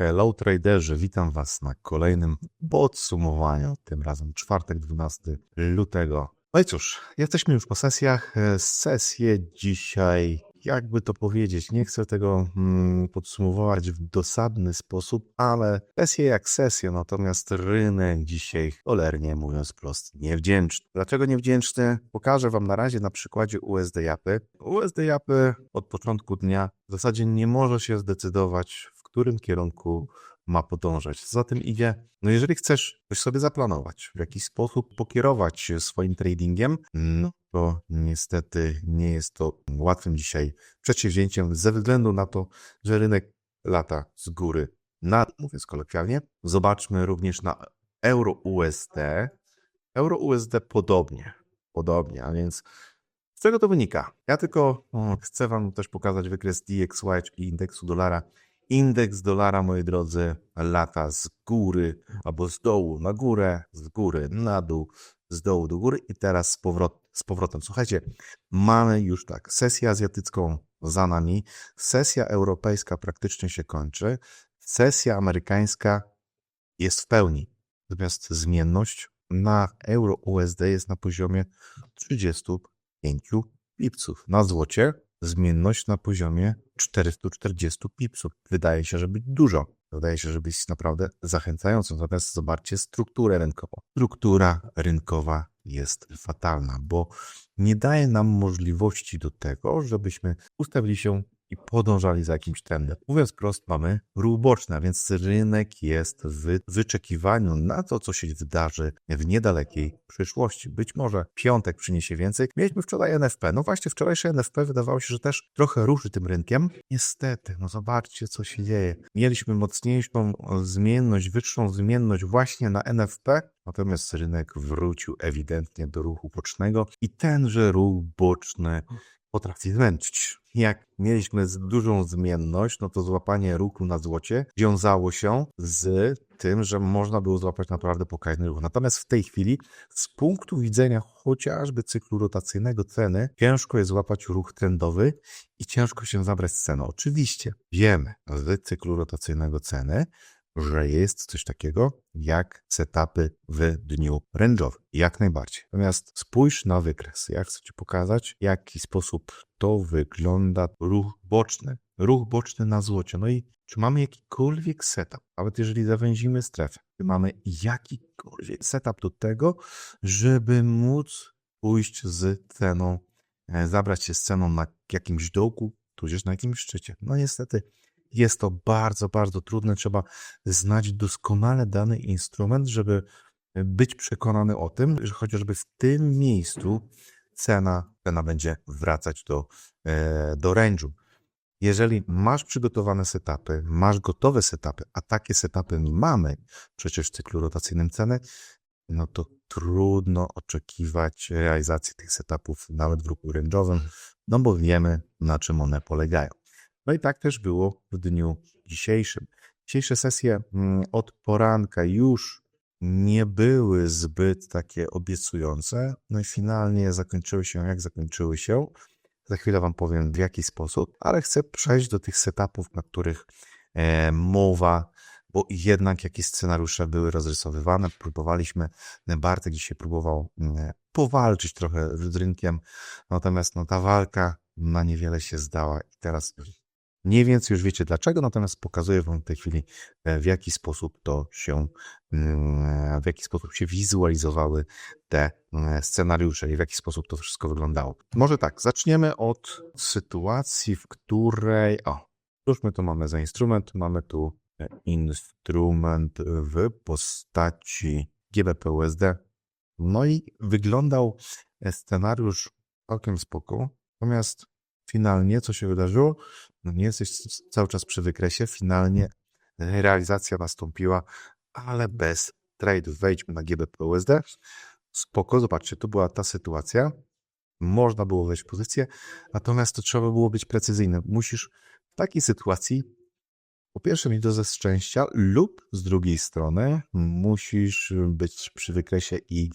Hello traderzy, witam Was na kolejnym podsumowaniu, tym razem czwartek 12 lutego. No i cóż, jesteśmy już po sesjach. E, Sesje dzisiaj, jakby to powiedzieć, nie chcę tego mm, podsumować w dosadny sposób, ale sesje jak sesje, natomiast rynek dzisiaj, cholernie mówiąc prosto, niewdzięczny. Dlaczego niewdzięczny? Pokażę Wam na razie na przykładzie USD Japy. USD Japy od początku dnia w zasadzie nie może się zdecydować, którym kierunku ma podążać. Za tym idzie, no jeżeli chcesz coś sobie zaplanować, w jakiś sposób pokierować swoim tradingiem, no to niestety nie jest to łatwym dzisiaj przedsięwzięciem ze względu na to, że rynek lata z góry na, mówiąc kolokwialnie. Zobaczmy również na euro USD. Euro USD podobnie, podobnie, a więc z czego to wynika? Ja tylko chcę Wam też pokazać wykres DXY, czyli indeksu dolara Indeks dolara, moi drodzy, lata z góry albo z dołu na górę, z góry na dół, z dołu do góry i teraz z, powrot, z powrotem. Słuchajcie, mamy już tak, sesję azjatycką za nami, sesja europejska praktycznie się kończy, sesja amerykańska jest w pełni. Natomiast zmienność na euro USD jest na poziomie 35 pipców. Na złocie zmienność na poziomie 440 pipsów. Wydaje się, że być dużo. Wydaje się, że być naprawdę zachęcającą. Natomiast zobaczcie strukturę rynkową. Struktura rynkowa jest fatalna, bo nie daje nam możliwości do tego, żebyśmy ustawili się i podążali za jakimś trendem. Mówiąc prosto, mamy ruch boczny, a więc rynek jest w wyczekiwaniu na to, co się wydarzy w niedalekiej przyszłości. Być może piątek przyniesie więcej. Mieliśmy wczoraj NFP. No właśnie, wczorajsze NFP wydawało się, że też trochę ruszy tym rynkiem. Niestety, no zobaczcie, co się dzieje. Mieliśmy mocniejszą zmienność, wyższą zmienność właśnie na NFP, Natomiast rynek wrócił ewidentnie do ruchu bocznego i tenże ruch boczny potrafi zmęczyć. Jak mieliśmy dużą zmienność, no to złapanie ruchu na złocie wiązało się z tym, że można było złapać naprawdę pokaźny ruch. Natomiast w tej chwili, z punktu widzenia chociażby cyklu rotacyjnego ceny, ciężko jest złapać ruch trendowy i ciężko się zabrać z ceną. Oczywiście wiemy z cyklu rotacyjnego ceny, że jest coś takiego jak setupy w dniu range'owym. Jak najbardziej. Natomiast spójrz na wykres. Ja chcę Ci pokazać, w jaki sposób to wygląda ruch boczny. Ruch boczny na złocie. No i czy mamy jakikolwiek setup, nawet jeżeli zawęzimy strefę, czy mamy jakikolwiek setup do tego, żeby móc pójść z ceną, e, zabrać się z ceną na jakimś dołku, tudzież na jakimś szczycie. No niestety jest to bardzo, bardzo trudne. Trzeba znać doskonale dany instrument, żeby być przekonany o tym, że chociażby w tym miejscu cena, cena będzie wracać do, e, do range'u. Jeżeli masz przygotowane setupy, masz gotowe setupy, a takie setupy mamy przecież w cyklu rotacyjnym ceny, no to trudno oczekiwać realizacji tych setupów nawet w ruchu range'owym, no bo wiemy na czym one polegają. No i tak też było w dniu dzisiejszym. Dzisiejsze sesje mm, od poranka już nie były zbyt takie obiecujące, no i finalnie zakończyły się jak zakończyły się. Za chwilę Wam powiem w jaki sposób, ale chcę przejść do tych setupów, na których e, mowa, bo jednak jakieś scenariusze były rozrysowywane. Próbowaliśmy, Bartek dzisiaj próbował mm, powalczyć trochę z rynkiem, natomiast no, ta walka na niewiele się zdała i teraz Mniej już wiecie dlaczego, natomiast pokazuję Wam w tej chwili, e, w jaki sposób to się, mm, w jaki sposób się wizualizowały te e, scenariusze i w jaki sposób to wszystko wyglądało. Może tak, zaczniemy od sytuacji, w której, o, cóż my tu mamy za instrument? Mamy tu e, instrument w postaci GBP USD. No i wyglądał scenariusz całkiem spoko, natomiast finalnie co się wydarzyło? No nie jesteś cały czas przy wykresie, finalnie realizacja nastąpiła, ale bez trade'ów. Wejdźmy na GBP USD. Spoko, zobaczcie, to była ta sytuacja. Można było wejść w pozycję, natomiast to trzeba było być precyzyjnym. Musisz w takiej sytuacji po pierwsze mieć dozę szczęścia lub z drugiej strony musisz być przy wykresie i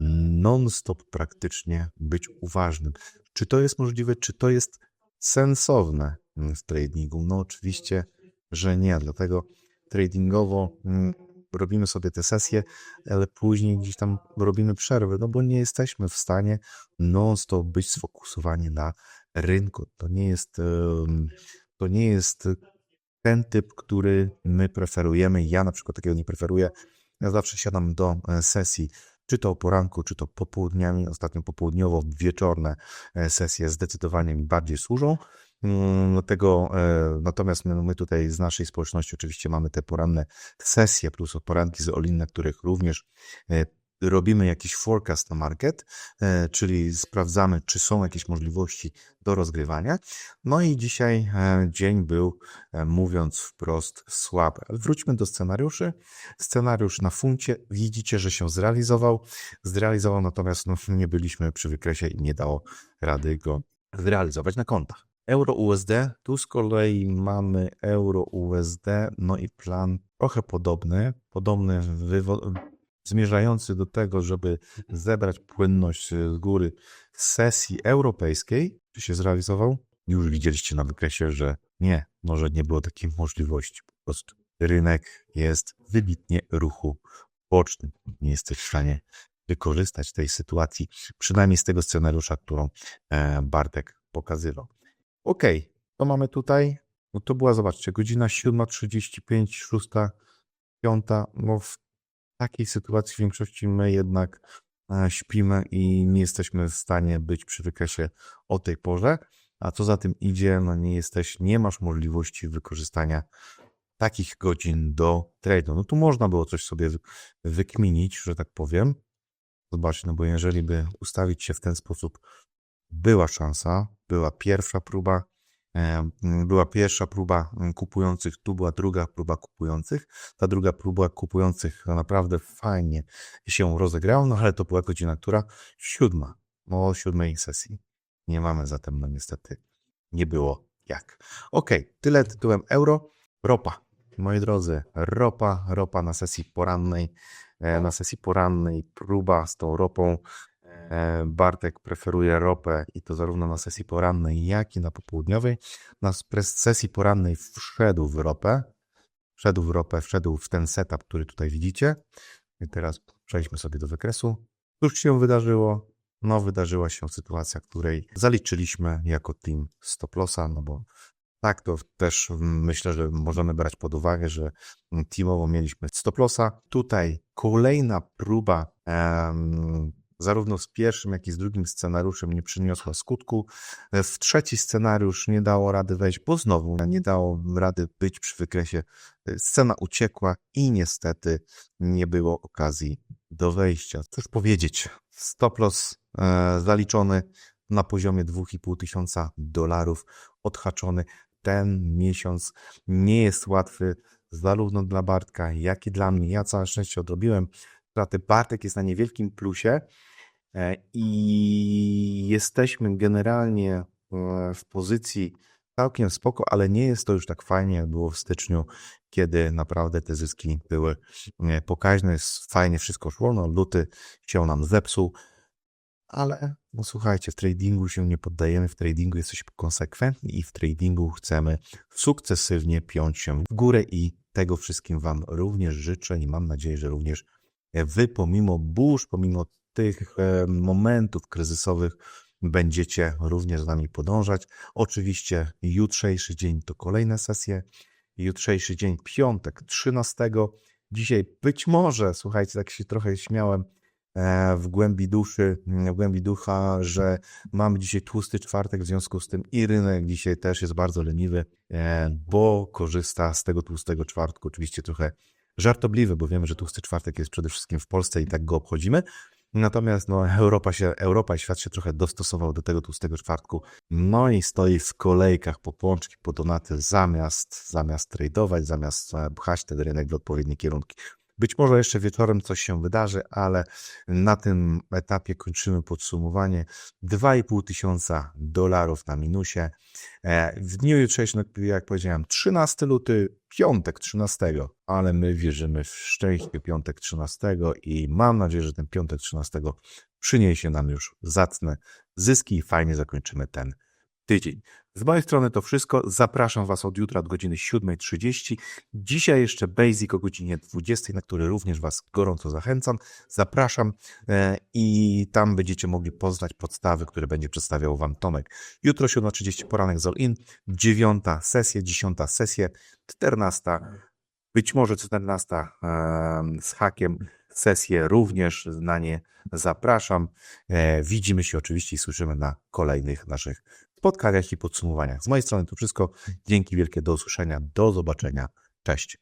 non-stop praktycznie być uważnym. Czy to jest możliwe, czy to jest sensowne w tradingu? No oczywiście, że nie, dlatego tradingowo mm, robimy sobie te sesje, ale później gdzieś tam robimy przerwy, no bo nie jesteśmy w stanie non-stop być sfokusowani na rynku. To nie jest, to nie jest ten typ, który my preferujemy. Ja na przykład takiego nie preferuję. Ja zawsze siadam do e, sesji, czy to poranku, czy to popołudniami. Ostatnio popołudniowo wieczorne e, sesje zdecydowanie mi bardziej służą. Mm, Do tego, e, natomiast my, my tutaj z naszej społeczności oczywiście mamy te poranne sesje plus poranki z Olin, na których również e, robimy jakiś forecast na market, e, czyli sprawdzamy, czy są jakieś możliwości do rozgrywania. No i dzisiaj e, dzień był, e, mówiąc wprost, słaby. Ale wróćmy do scenariuszy. Scenariusz na funcie, widzicie, że się zrealizował. Zrealizował, natomiast no, nie byliśmy przy wykresie i nie dało rady go zrealizować na kontach. Euro USD, tu z kolei mamy Euro USD, no i plan trochę podobny, podobny wywo- zmierzający do tego, żeby zebrać płynność e, z góry sesji europejskiej. Czy się zrealizował? Już widzieliście na wykresie, że nie, może nie było takiej możliwości. Po prostu rynek jest wybitnie ruchu bocznym. Nie jesteś w stanie wykorzystać tej sytuacji, przynajmniej z tego scenariusza, którą e, Bartek pokazywał. Ok, to mamy tutaj. No to była, zobaczcie, godzina 7.35, 6, 5. No w takiej sytuacji w większości my jednak e, śpimy i nie jesteśmy w stanie być przy wykresie o tej porze. A co za tym idzie, no nie jesteś, nie masz możliwości wykorzystania takich godzin do trade'u. No tu można było coś sobie wy- wykminić, że tak powiem. Zobaczcie, no bo jeżeli by ustawić się w ten sposób, była szansa, była pierwsza próba, była pierwsza próba kupujących, tu była druga próba kupujących. Ta druga próba kupujących naprawdę fajnie się rozegrała, no ale to była godzina, która siódma, o siódmej sesji. Nie mamy zatem, no niestety, nie było jak. Ok, tyle tytułem euro. Ropa, moi drodzy, ropa, ropa na sesji porannej, e, na sesji porannej próba z tą ropą. E, Bartek preferuje ropę i to zarówno na sesji porannej, jak i na popołudniowej. Na sesji porannej wszedł w ropę, wszedł w ropę, wszedł w ten setup, który tutaj widzicie. I teraz przejdźmy sobie do wykresu. Cóż się wydarzyło? No, wydarzyła się sytuacja, której zaliczyliśmy jako team stop lossa, no bo tak, to też myślę, że możemy brać pod uwagę, że teamowo mieliśmy stop lossa. Tutaj kolejna próba em, zarówno z pierwszym, jak i z drugim scenariuszem nie przyniosła skutku. W trzeci scenariusz nie dało rady wejść, bo znowu nie dało rady być przy wykresie. Scena uciekła i niestety nie było okazji do wejścia. Cóż powiedzieć, stop loss e, zaliczony na poziomie 2,5 tysiąca dolarów, odhaczony. Ten miesiąc nie jest łatwy zarówno dla Bartka, jak i dla mnie. Ja całe szczęście odrobiłem straty. Bartek jest na niewielkim plusie e, i jesteśmy generalnie e, w pozycji całkiem spoko, ale nie jest to już tak fajnie, jak było w styczniu, kiedy naprawdę te zyski były pokaźne, fajnie wszystko szło, no luty się nam zepsuł, ale no słuchajcie, w tradingu się nie poddajemy, w tradingu jesteśmy konsekwentni i w tradingu chcemy sukcesywnie piąć się w górę i tego wszystkim Wam również życzę i mam nadzieję, że również Wy pomimo burz, pomimo tych e, momentów kryzysowych będziecie również z nami podążać. Oczywiście jutrzejszy dzień to kolejne sesje. Jutrzejszy dzień, piątek, 13. Dzisiaj być może, słuchajcie, tak się trochę śmiałem e, w głębi duszy, w głębi ducha, że mamy dzisiaj tłusty czwartek, w związku z tym i rynek dzisiaj też jest bardzo leniwy, e, bo korzysta z tego tłustego czwartku. Oczywiście trochę żartobliwy, bo wiemy, że tłusty czwartek jest przede wszystkim w Polsce i tak go obchodzimy. Natomiast no, Europa, się, Europa i świat się trochę dostosował do tego tłustego czwartku. No i stoi w kolejkach po pączki, po donaty, zamiast, zamiast tradować, zamiast e, pchać ten rynek w odpowiednie kierunki. Być może jeszcze wieczorem coś się wydarzy, ale na tym etapie kończymy podsumowanie. 2,5 tysiąca dolarów na minusie. E, W dniu jutrzejszym, jak powiedziałem, 13 luty, piątek 13, ale my wierzymy w szczęście piątek 13 i mam nadzieję, że ten piątek 13 przyniesie nam już zacne zyski i fajnie zakończymy ten tydzień. Z mojej strony to wszystko. Zapraszam Was od jutra od godziny 7.30. Dzisiaj jeszcze Basic o godzinie 20.00, na który również Was gorąco zachęcam. Zapraszam e, i tam będziecie mogli poznać podstawy, które będzie przedstawiał Wam Tomek. Jutro 7.30 poranek z All In, 9 sesja, 10 sesja, 14, być może 14 e, z hakiem sesję również na nie zapraszam. E, widzimy się oczywiście i słyszymy na kolejnych naszych spotkaniach i podsumowaniach. Z mojej strony to wszystko. Dzięki wielkie, do usłyszenia, do zobaczenia. Cześć.